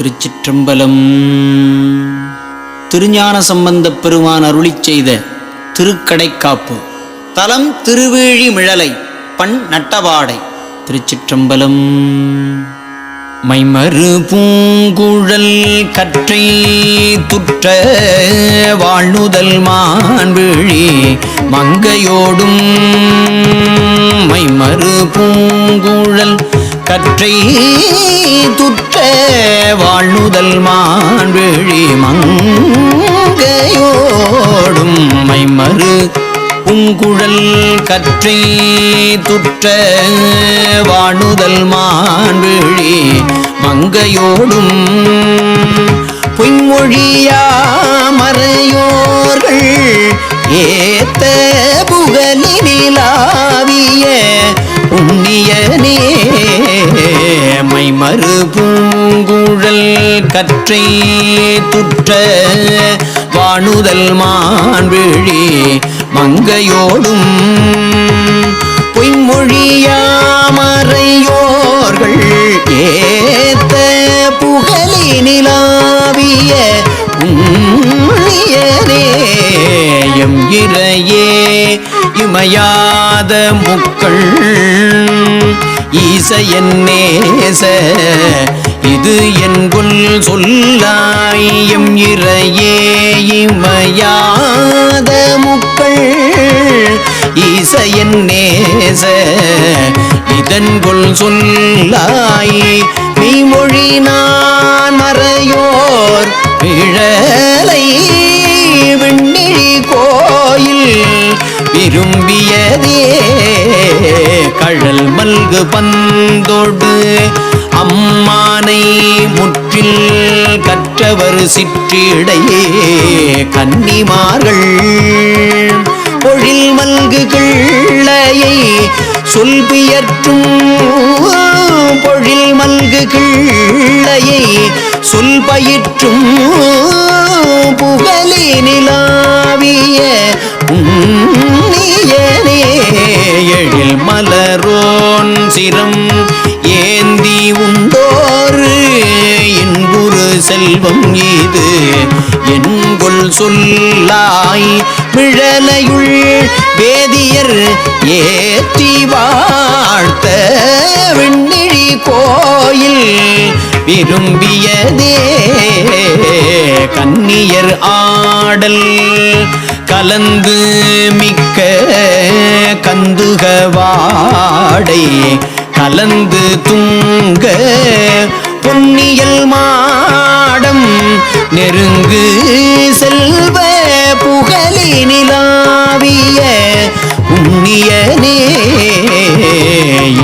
திருச்சிற்றம்பலம். திருஞான சம்பந்தப் பெருமான் அருளிச் செய்த திருக்கடைக்காப்பு. தலம் திருவேழி மிழலை பண் நட்டபாடை திருச்சிற்றம்பலம். மைமறு பூங்குழல் கற்றை துற்ற வாழ்நுதல் மான்விழி மங்கையோடும். மைமறு பூங்குழல் கற்றை துற்ற வாழ்நுதல் மான்விழி மங்கையோடும் மைமறு. பூங்குழல் கற்றை துற்ற வாணுதல் மான்விழி மங்கையோடும். பொய்மொழியாமறையோர்கள் ஏத்த புகழினிலாவிய. உண்ணியனே மைமறு மறுபூங்குழல் கற்றை துற்ற வாணுதல் மான்விழி மங்கையோடும் பொய்மொழியாமறையோர்கள் ஏத்த புகழி புகழினிலாவிய உண்ணியனேயம் இறையே இமையாத முக்கள் ஈசையன் நேச. இது என்கொல் சொல்லாயம் இறையே இமையாத முக்கள். ஈசையன் நேச. இதன்கொல் சொல்லாய் மெய்மொழி நான் மறையோர். பிழலை விண்ணிழி கோயில். விரும்பியதே பந்தோடு அம்மானை முற்றில் கற்றவர் சிற்றிடையே. கன்னிமார்கள் பொழில் மல்கு கிள்ளையை சொல்பியற்றும் பொழில் மல்கு கிள்ளையை சொல்பயிற்றும் புகழி நிலாவிய உன்னியனே மலரோன் சிரம் ஏந்தி உண்டோரு இன்புறு செல்வம் இது. என்கொள் சொல்லாய் மிழலையுள் வேதியர் ஏற்றி வாழ்த்த விண்ணிழி கோயில். விரும்பியதே கன்னியர் ஆடல். கலந்து மிக்க கந்துகவாடை மலந்து துங்க பொன்னியல் மாடம் நெருங்கு செல்வ புகழி நிலாவிய உண்ணியனே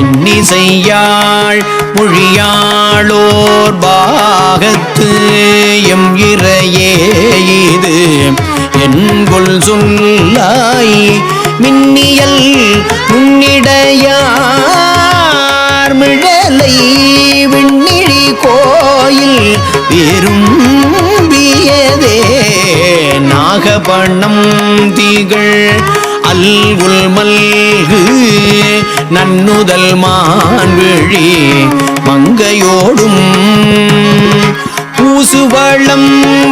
இன்னிசையாள் மொழியாளோர் பாகத்து எம் இறையே இது. என்கொள் சொல்லாய் மின்னியல் நாகபணம் திகழ் அல்குல் மல்கு நன்னுதல் மான்விழி மங்கையோடும். பூசுவளம்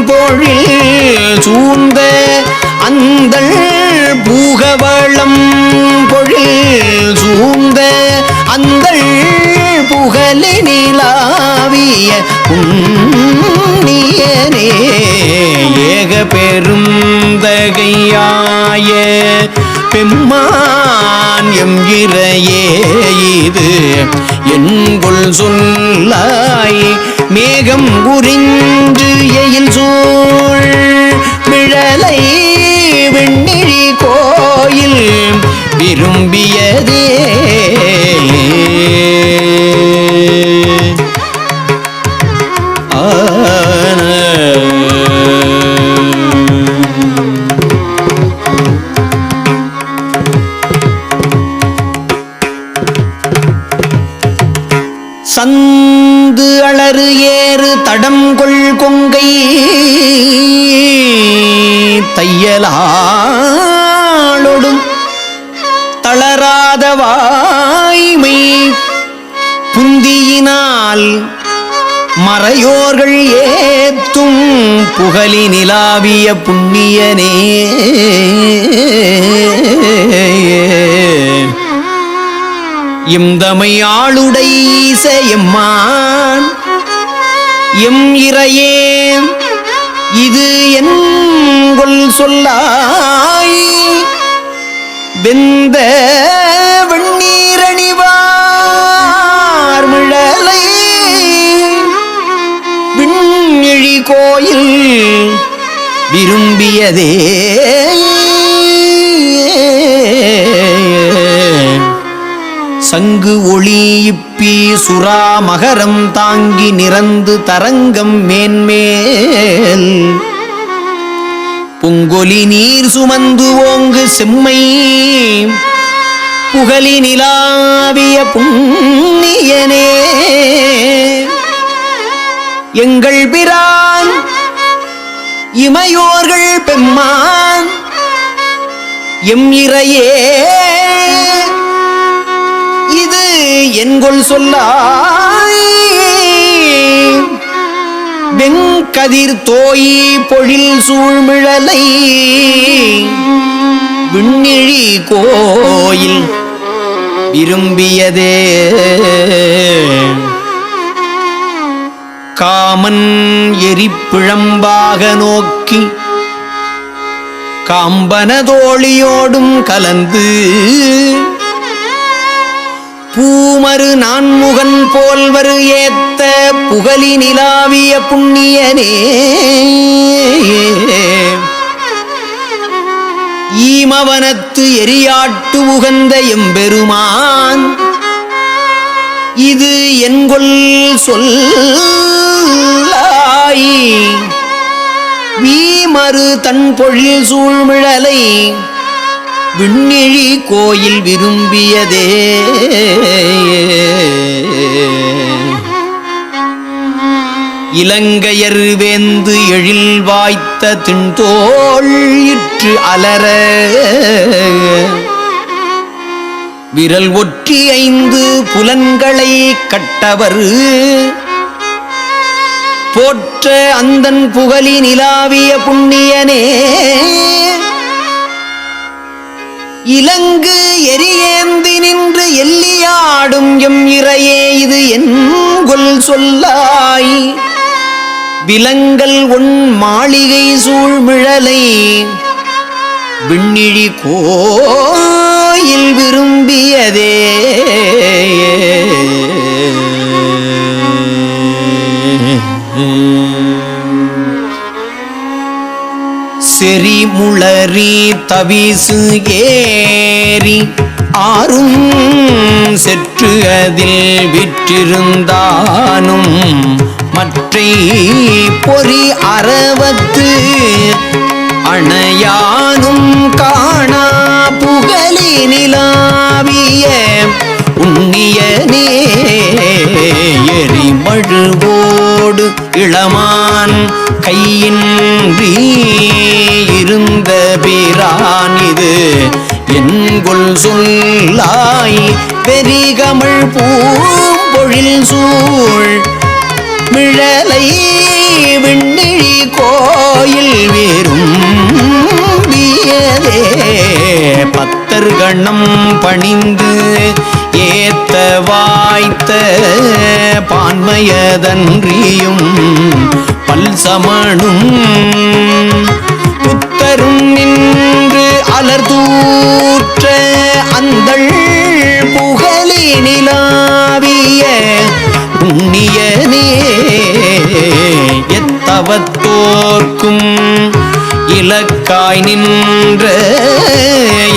பொழில் சூழ்ந்த அந்த பூகவளம் பொழில் சூழ்ந்த அந்த புகழி நிலாவிய உன்னியனே ஏக பெரும் தகையாய பெம்மான் எம் இது. என்குள் சொல்லாய் மேகம் உறிஞ்சு எயில் சூழ் விழலை விண்ணிழி கோயில் விரும்பியதே தடம் கொள் கொங்கை தையலாளொடும் தளராத வாய்மை புந்தியினால் மறையோர்கள் ஏத்தும் புகழி நிலாவிய புண்ணியனே. இம்தமை ஆளுடை ஈச எம் இறையே இது என்கொல் சொல்லாய். வெந்த வெண்ணீரணிவார் மிழலை விண்ணிழி கோயில் விரும்பியதே. சங்கு ஒளி திருப்பி சுறா மகரம் தாங்கி நிறந்து தரங்கம் மேன்மேல். புங்கொலி நீர் சுமந்து ஓங்கு செம்மை. புகழி நிலாவிய புண்ணியனே. எங்கள் பிரான் இமையோர்கள் பெம்மான். எம் இறையே. என்கொள் சொல்லாய் வெங்கதிர் தோயி பொழில் சூழ்மிழலை. விண்ணிழி கோயில் விரும்பியதே. காமன் எரிப்பிழம்பாக நோக்கி காம்பனதோழியோடும் கலந்து பூமரு நான்முகன் போல்வரு ஏத்த புகழி நிலாவிய புண்ணியனே. ஈமவனத்து எரியாட்டு உகந்த எம்பெருமான். இது என்கொள் சொல்லாய் வீமறு தன் பொழில் சூழ்மிழலை. விண்ணிழி கோயில் விரும்பியதே. இலங்கையர் வேந்து எழில் வாய்த்த திண்டோள் இற்று அலர விரல் ஒற்றி ஐந்து புலன்களை கட்டவர். போற்ற அந்தன் புகழி நிலாவிய புண்ணியனே. இலங்கு எரியேந்தி நின்று எல்லியாடும் எம் இறையே இது என்கொல் சொல்லாய். விலங்கல் உன் மாளிகை சூழ்மிழலை விண்ணிழி கோயில் விரும்பியதே. செறிமுளறி தவிசு ஏறி ஆறும் செற்று அதில் விற்றிருந்தானும் மற்றை பொறி அறவத்து அணையானும் காணா புகழி நிலாவிய உண்ணியனே எரிமழுவோடு இளமான் கையின்றி இருந்த பிரான் இது. என்கொள் சொல்லாய் பெரிகமிழ் பூம்பொழில் சூழ். மிழலை விண்ணிழி கோயில் வேறும் பத்தர் கண்ணம் பணிந்து ஏத்த வாய்த்த பான்மையதன்றியும் பல்சமணும் புத்தரும் நின்று அலர்தூற்ற அந்தள் புகழி நிலாவிய உண்ணியனே எத்தவத்தோர்க்கும் இலக்காய் நின்ற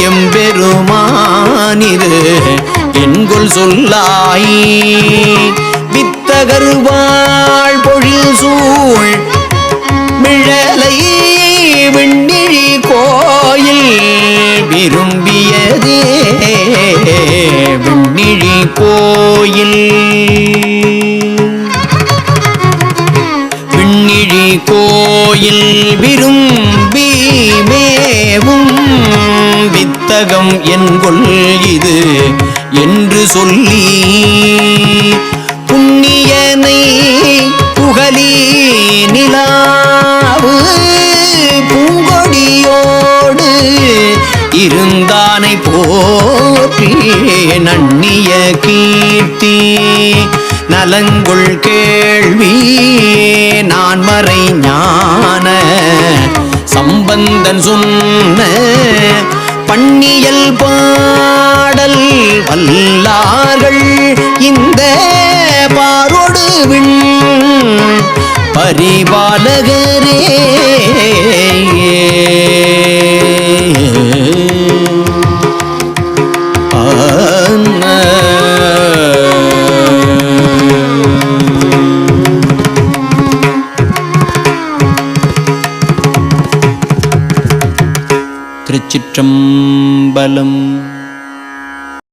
எம்பெருமானிரு என்கொள் சொல்லாய் வித்தகர் வாழ் பொழில் சூழ் உலகம் என்கொள் இது என்று சொல்லி புண்ணியனை புகழி நிலாவு பூங்கொடியோடு இருந்தானை போற்றி நன்னிய கீர்த்தி நலங்குள் கேள்வி நான் மறை ஞான சம்பந்தன் சொன்ன பண்ணியல் பாடல் வல்லார்கள். இந்த பாரொடு விண். பரிபாலகரே